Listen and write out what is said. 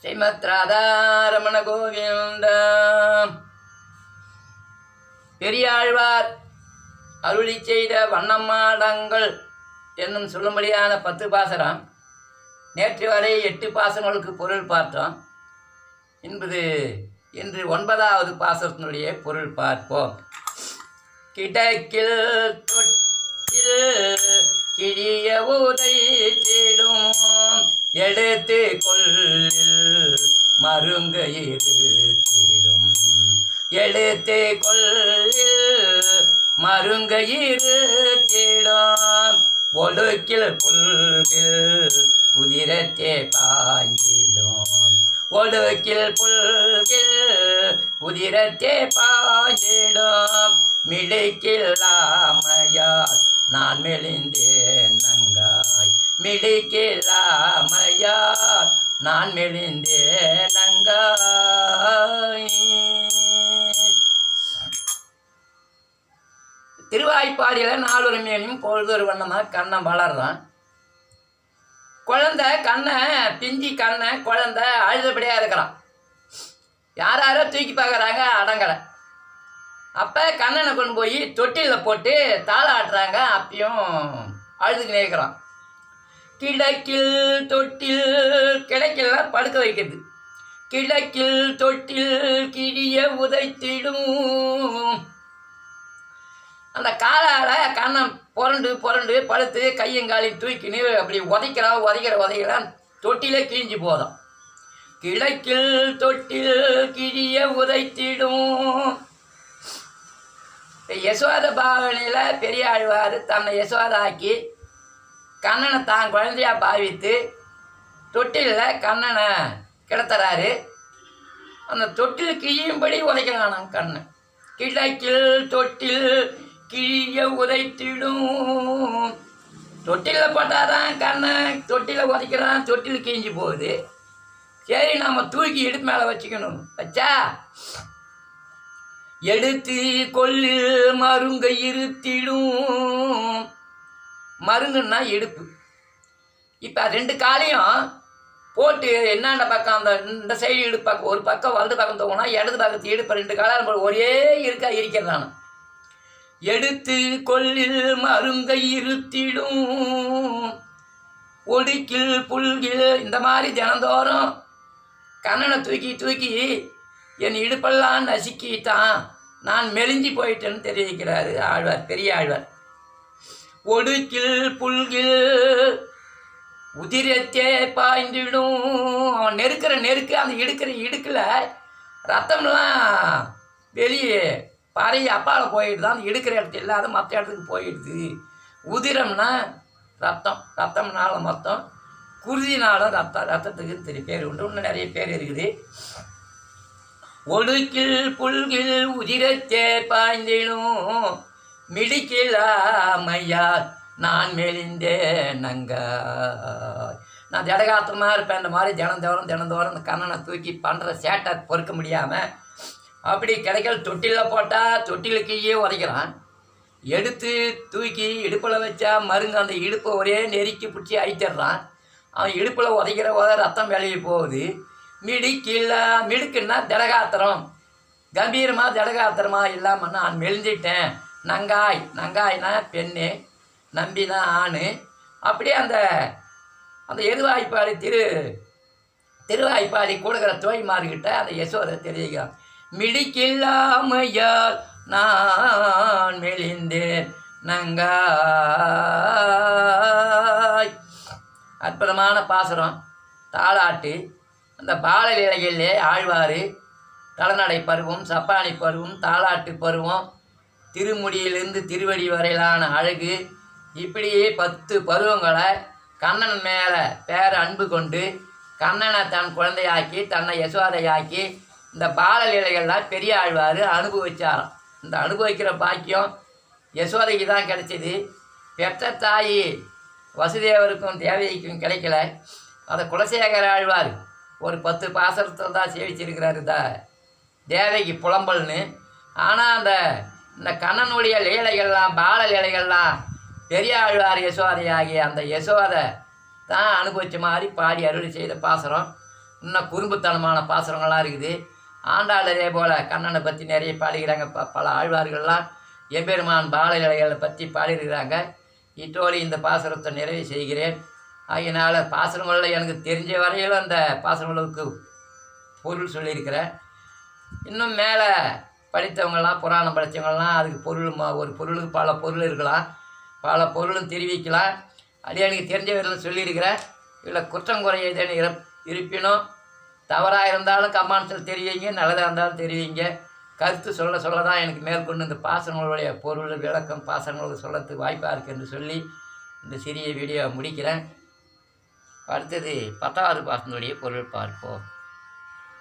ஸ்ரீமத் ராதாரமண கோவிந்த பெரியாழ்வார் அருளி செய்த வண்ணம்மாடங்கள் என்னும் சொல்லும்படியான பத்து பாசனம். நேற்று வரை எட்டு பாசனங்களுக்கு பொருள் பார்த்தோம். என்பது இன்று ஒன்பதாவது பாசத்தினுடைய பொருள் பார்ப்போம். கிடக்கில் தொட்டில் கிழிய ஊதை தேடும் எடுத்து கொள்ளில் மருங்க இருத்திடும் எழுத்து கொள்ளில் மருங்க இருத்திடும் ஒடுக்கில் புல்வில் உதிரத்தே பாஞ்சிடும் ஒடுக்கில் புல்வில் உதிரத்தே பாஞ்சிடும் மிடுக்கில்லாமையால் நான் மெலிந்து நங்காய் நான் மெலிந்தேனங்காய் திருவாய்ப்பாடியில் நாலொரு மேனியும் பொழுதொரு வண்ணமாக கண்ணன் வளர்றான். குழந்தை கண்ணை பிஞ்சி கண்ணை குழந்தை அழுதபடியாக இருக்கிறான். யார் யாரோ தூக்கி பார்க்குறாங்க அடங்கலை. அப்போ கண்ணனை கொண்டு போய் தொட்டிலில் போட்டு தாளாட்டுறாங்க அப்பயும் அழுதுக்கு இருக்கிறான். கிழக்கில் தொட்டில் கிழக்கில் படுக்க வைக்கிறது. கிழக்கில் தொட்டில் கிழிய உதைத்திடும். அந்த காலால் கண்ணம் புரண்டு புரண்டு படுத்து கையங்காலையும் தூக்கின்னு அப்படி உதைக்கிறா உதைக்கிற உதைக்கிறான் தொட்டிலே கிழிஞ்சு போதும். கிழக்கில் தொட்டில் கிழிய உதைத்திடும். யசோத பாவனையில் பெரியாழ்வார் தன்னை யசோதாக்கி கண்ணனை தான் குழந்தையாக பாவித்து தொட்டிலில் கண்ணனை கிடத்துறாரு. அந்த தொட்டில் கிழியும்படி உதைக்கிறானாம் கண்ணன். கிழக்கில் தொட்டில் கிழிய உதைத்திடும். தொட்டிலில் போட்டாதான் கண்ணை தொட்டியில் உதைக்கிறான் தொட்டில் கிழிஞ்சு போகுது. சரி நம்ம தூக்கி இடுப்பு மேலே வச்சுக்கணும். வச்சா? எடுத்து கொள்ளில் மருங்க இருத்திடும். மருங்குன்னா இடுப்பு இப்போ ரெண்டு காலையும் போட்டு என்னென்ன பக்கம் அந்த இந்த சைடு இடுப்பு பக்கம் ஒரு பக்கம் வலது பக்கம் தோணுனா இடது பக்கத்து இடுப்பு ரெண்டு காலம் ஒரே இருக்கா இருக்கிறதான. எடுத்து கொள்ளில் மருங்கை இருத்திடும். ஒடுக்கில் புல்கில் இந்த மாதிரி தினந்தோறும் கண்ணனை தூக்கி தூக்கி என் இடுப்பெல்லாம் நசுக்கிட்டான். நான் மெலிஞ்சி போயிட்டேன்னு தெரிவிக்கிறாரு ஆழ்வார் பெரிய ஆழ்வார். ஒடுக்கில் புல்கில் உதிரத்தே பாய்ந்துடும். அவன் நெருக்கிற நெருக்கு அந்த இடுக்கிற இடுக்கில் ரத்தம்லாம் வெளியே பறை அப்பால் போயிடுது. அந்த இடுக்கிற இடத்துல இல்லாத மற்ற இடத்துக்கு போயிடுது. உதிரம்னா ரத்தம் ரத்தம்னால மொத்தம் குருதினால ரத்தம் ரத்தத்துக்கு தெரிய பேர் உண்டு. இன்னும் நிறைய பேர் இருக்குது. ஒடுக்கில் புல்கில் உதிரத்தே பாய்ந்திடும். மிடிக்கிலாமையார் நான் மெலிந்தே நங்காய் நான் ஜடகாத்திரமாக இருப்பேன். இந்த மாதிரி தினந்தோறும் தினந்தோறும் இந்த கண்ணனை தூக்கி பண்ணுற சேட்டை பொறுக்க முடியாமல் அப்படி கிடைக்கல தொட்டிலில் போட்டால் தொட்டிலுக்கையே உதைக்கிறான். எடுத்து தூக்கி இடுப்பில் வச்சா மருங்கு அந்த இடுப்பை ஒரே நெருக்கி பிடிச்சி அழிச்சிடுறான். அவன் இடுப்பில் உதைக்கிற உத ரத்தம் வெளியே போகுது. மிடிக்கில்ல மிடுக்குன்னா திடகாத்திரம். கம்பீரமாக திடகாத்திரமாக இல்லாமல் நான் மெலிஞ்சிட்டேன். நங்காய் நங்காய்னா பெண்ணு நம்பினா ஆணு. அப்படியே அந்த அந்த எருவாய்ப்பாடி திரு திருவாய்ப்பாடி கொடுக்குற தோய்மார்கிட்ட அந்த யசோதை தெரிவிக்கிறான் மிடிக்கில்லாமையால் நான் மெலிந்தேன் நங்காய். அற்புதமான பாசுரம். தாளாட்டு அந்த பால ஆழ்வார் தலைநடை பருவம் சப்பானி பருவம் தாளாட்டு பருவம் திருமுடியிலிருந்து திருவடி வரையிலான அழகு இப்படியே பத்து பருவங்களை கண்ணன் மேலே பேர அன்பு கொண்டு கண்ணனை தன் குழந்தையாக்கி தன்னை யசோதையாக்கி இந்த பாலலீலைகள்லாம் பெரிய ஆழ்வார் அனுபவிச்சாராம். இந்த அனுபவிக்கிற பாக்கியம் யசோதைக்கு தான் கிடைச்சிது. பெற்ற தாயி வசுதேவருக்கும் தேவதைக்கும் கிடைக்கல. அதை குலசேகர ஆழ்வார் ஒரு பத்து பாசரத்தை தான் சேவிச்சிருக்கிறாரு த தேவைக்கு புலம்பல்னு. ஆனால் அந்த இந்த கண்ணனுடைய லீலைகள்லாம் பால லீலைகள்லாம் பெரிய ஆழ்வார் யசோதை ஆகிய அந்த யசோதை தான் அனுபவிச்ச மாதிரி பாடி அறுவடை செய்த பாசுரம். இன்னும் குறும்புத்தனமான பாசுரங்கள்லாம் இருக்குது. ஆண்டாள் அதே போல் கண்ணனை பற்றி நிறைய பாடுகிறாங்க ப பல ஆழ்வார்கள்லாம் எம்பெருமான் இலைகளை பற்றி பாடியிருக்கிறாங்க. இத்தோடு இந்த பாசுரத்தை நிறைவு செய்கிறேன். அதனால் பாசுரங்களில் எனக்கு தெரிஞ்ச வரையிலும் அந்த பாசுரங்களுக்கு பொருள் சொல்லியிருக்கிறேன். இன்னும் மேலே படித்தவங்கலாம் புராணம் படித்தவங்கலாம் அதுக்கு பொருள் ஒரு பொருளுக்கு பல பொருள் இருக்கலாம். பல பொருளும் தெரிவிக்கலாம். அது எனக்கு சொல்லியிருக்கிறேன் இதில் குற்றம் குறைய ஏதேனும் இருப்பினும் தவறாக இருந்தாலும் கம்மானத்தில் தெரிவிங்க நல்லதாக இருந்தாலும் தெரிவிங்க. கருத்து சொல்ல சொல்ல தான் எனக்கு மேற்கொண்டு இந்த பாசனங்களுடைய பொருள் விளக்கம் பாசனங்களுக்கு சொல்லத்துக்கு வாய்ப்பாக இருக்குது என்று சொல்லி இந்த சிறிய வீடியோவை முடிக்கிறேன். அடுத்தது பத்தாவது பாசனுடைய பொருள் பார்ப்போம்.